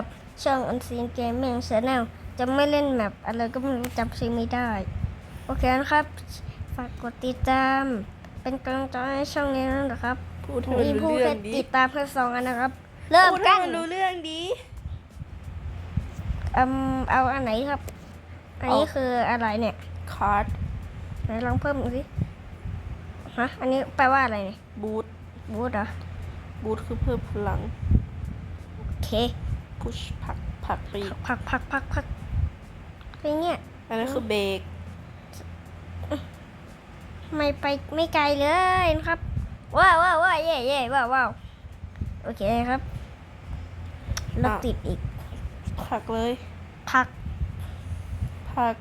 กับช่อง Unseen Gaming Channel จะไม่เล่นแมปอะไรก็ไม่รู้จำชื่อไม่ได้ โอเคนะครับ ฝากกดติดตาม เป็นกำลังใจให้ช่องนี้ด้วยนะครับพูดให้มันมีรู้ผู้เรื่แค่องดิติดตามแค่สองอันนะครับ เริ่มพูดกัให้นมันรู้เรื่องดีอืมเอาอันไหนครับ อันนี้เอา คืออะไรเนี่ยคาร์ดไหนลองเพิ่มดูสิฮะอันนี้แปลว่าอะไรเนี่ยบูทบูทเหรอบูทคือเพิ่มพลัง โอเค พุชผลักผลักไปอีกพักพักพักพักเป็นเงี้ยอันนั้นคือเบรกไม่ไปไม่ไกลเลยนะครับ ว้าวว้าวว้าวเย่เย่ว้าวว้าวโอเคครับรถติดอีกผลักเลยพักผลัก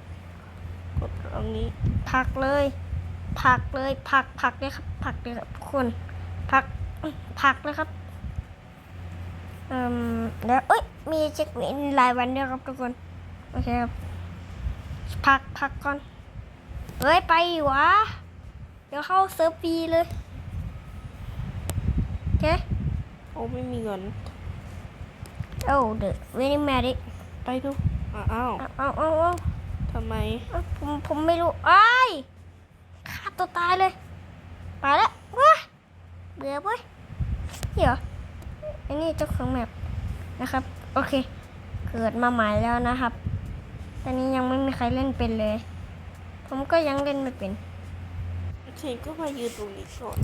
กดตรงนี้พักเลยพักเลยพักพักเลยครับพักเลยครับทุกคนพักพักเลยครับ อืมแล้วเอ้ยมีเช็คอินรายวันด้วยครับทุกคนโอเคครับพักพักก่อนเฮ้ยไปวะเดี๋ยวเข้าเซิร์ฟฟรีเลยโอเคโอ้ไม่มีเงินโอ้เดอะเวนิมาดิไปดูอ้าวอ้าวเอาเอาเอาเอาทำไมเอาผมผมไม่รู้ไอ้ายฆ่าตัวตายเลยไปแล้วว้าเบื่อเว้ยเดี๋ย วอันนี้เจ้าของแมปนะครับ โอเค เกิดมาใหม่แล้วนะครับ ตอนนี้ยังไม่มีใครเล่นเป็นเลย ผมก็ยังเล่นไม่เป็น โอเคก็มายืนตรงนี้ก่อน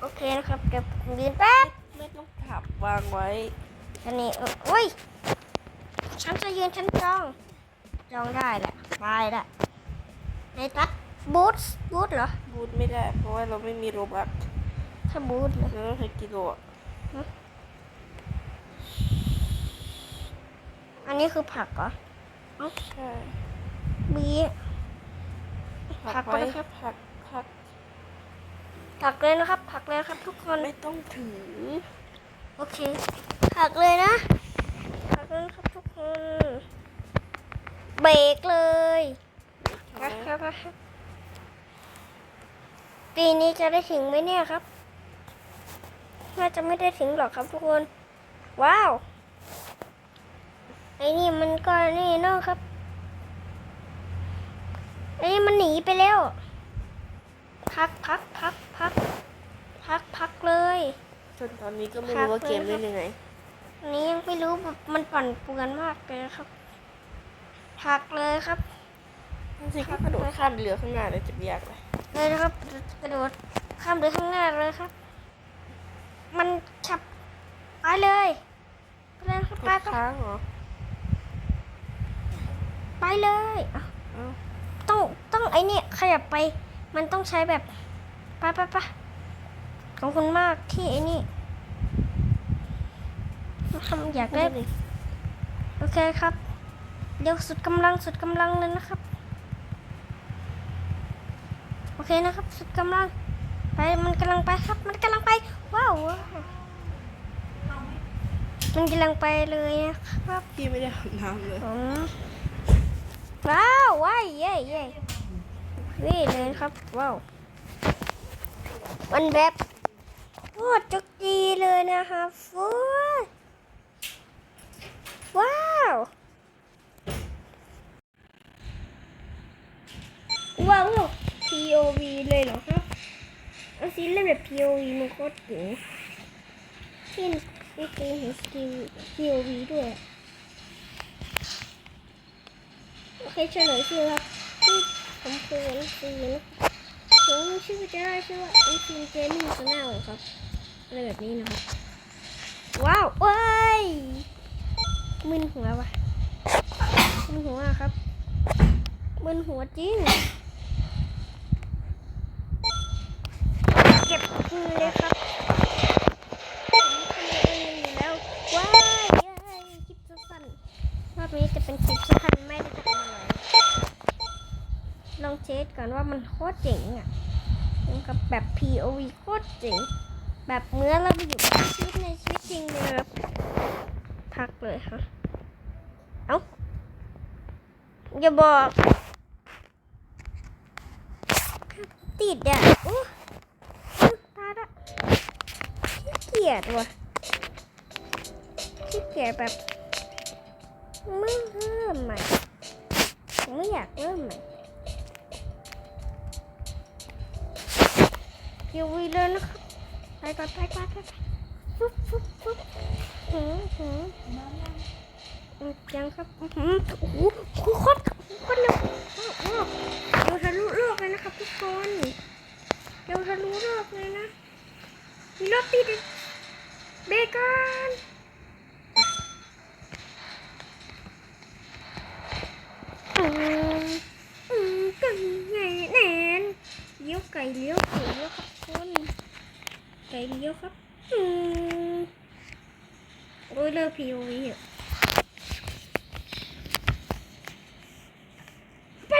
โอเคนะครับเดี๋ยวผมยืนแป๊บ ไม่ต้องถับวางไว้ อันนี้เอออุ้ย ฉันจะยืนฉันจอง จองได้แหละไปละในตัดบูทบูทเหรอ บูทไม่ได้ เพราะว่าเราไม่มีโรบัคถ้าบูทเลยเราต้องใช้กิโลอะ อันนี้คือผักเหรอใช่บีผลัผักกก็ไว้ได้ครับผลักผลักผักเลยนะครับ ผักเลยครับ ทุกคนไม่ต้องถือ โอเค ผักเลยนะ ผักเลยนะครับทุกคน เบรกเลยนะครับปีนี้จะได้ถึงไหมเนี่ยครับ น่าจะไม่ได้ถึงหรอกครับทุกคน ว้าวไอ้นี่มัน ก็นี่เนอะครับไอ้นี่มันหนีไปแล้ว พักพักพักพักพักพักเลยจนตอนนี้ก็ไม่รู้ว่าเกมเล่นยังไงอันนี้ยังไม่รู้แบบมันปั่นป่วนมากเลยครับพักเลยครับจริงๆก็กระโดดข้ามเรือข้างหน้าเลยจะไม่ยากเลยเลยนะครับกระโดดข้ามไปข้างหน้าเลยครับ มันฉับไปเลยไปเลยครับกไปดไปค้างเหรอ ไปเลยอะเอ้าต้องต้องไอเนี่ยขยับไป มันต้องใช้แบบไปไปไปขอบคุณมากที่ไอนี่ทำอยากได้โอเคครับเร็วสุดกำลังสุดกำลังเลยนะครับ โอเคนะครับ สุดกำลัง ไปมันกำลังไปครับ มันกำลังไป ว้าวว้าวมันกำลังไปเลยนะครับพี่ไม่ได้อาบน้ำเลยผม ว้าวว้ายเย่เย่วิ่งเลยครับ ว้าว มันแบบโคตรจุกจีเลยนะครับฟูว้าวว้าว POV เลยเหรอครับเอาซิเล่นแบบ POV มันโคตรเก๋เล่นไม่เคยเห็นสกิล POV ด้วย โอเคเฉลยชื่อครับชื่ผมคือวันซีนะผมชื่อจะได้ชื่อว่าอันซีนเกมมิ่งชาแนลครับอะไรแบบนี้นะครับ ว้าวเอ้ยมึนหัววะมึนหัวครับมึนหัวจริงเก็บคืนเลยครับผมทำเองอยู่แล้ว ว้ายเย้ยคลิปสั้นๆรอบนี้จะเป็นคลิปสั้นไม่ได้ทำอะไร ลอง เช็คก่อนว่ามันโคตรเจ๋งอะกับแบบ POV โคตรเจ๋ง แบบเมื่อเราไปอยู่กับชีวิตในชีวิตจริงเลยครับพักเลยค่ะ เอ้า อย่าบอก ติดอะโอ้ตาละขี้เกียจว่ะขี้เกียจแบบไม่เริ่มใหม่ไม่อยากเริ่มใหม่ เกียววีเลยนะครับไปก่อนไปก่อนไปก่อนฟุ๊บฟุ๊บฟุ๊บหืมหืมอืมยังครับอื้อหืมโอ้โหโคตรโคตรเร็วโอ้โหเดี๋ยวทะลุโลกเลยนะครับทุกคนเดี๋ยวทะลุโลกเลยนะมีรถติดเบรกก่อนอืมอืมไก่ใหญ่แน่นเลี้ยวไก่เลี้ยวไก่เลี้ยวครับคุณไก่เลี้ยว ครับโอ้ยเลิกพีโอวีไป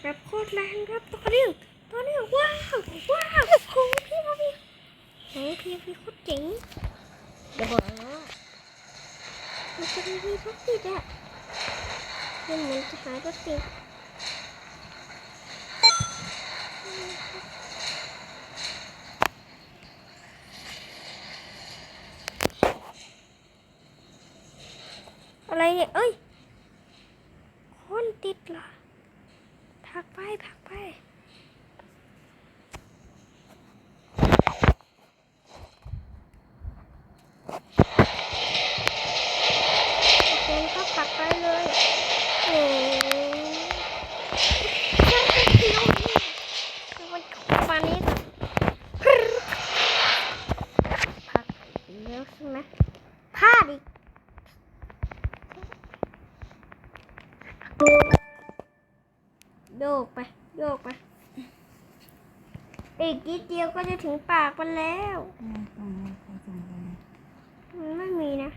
แบบโคตรแรงครับตอนนี้ตอนนี้ว้าวว้าวโอ้โหพี่โอวีโอ้พี่โอวีโคตรเจ๋งเดี๋ยวบอกนะมันจะมีรถติดอะมันเหมือนจะหายรถติด อะไรเนี่ย เอ้ย คนติดเหรอถักไปถักไป โยกไปโยกไปอีกนิดเดียวก็จะถึงปากมันแล้วส่งมาใครส่งไปมันไม่มีนะ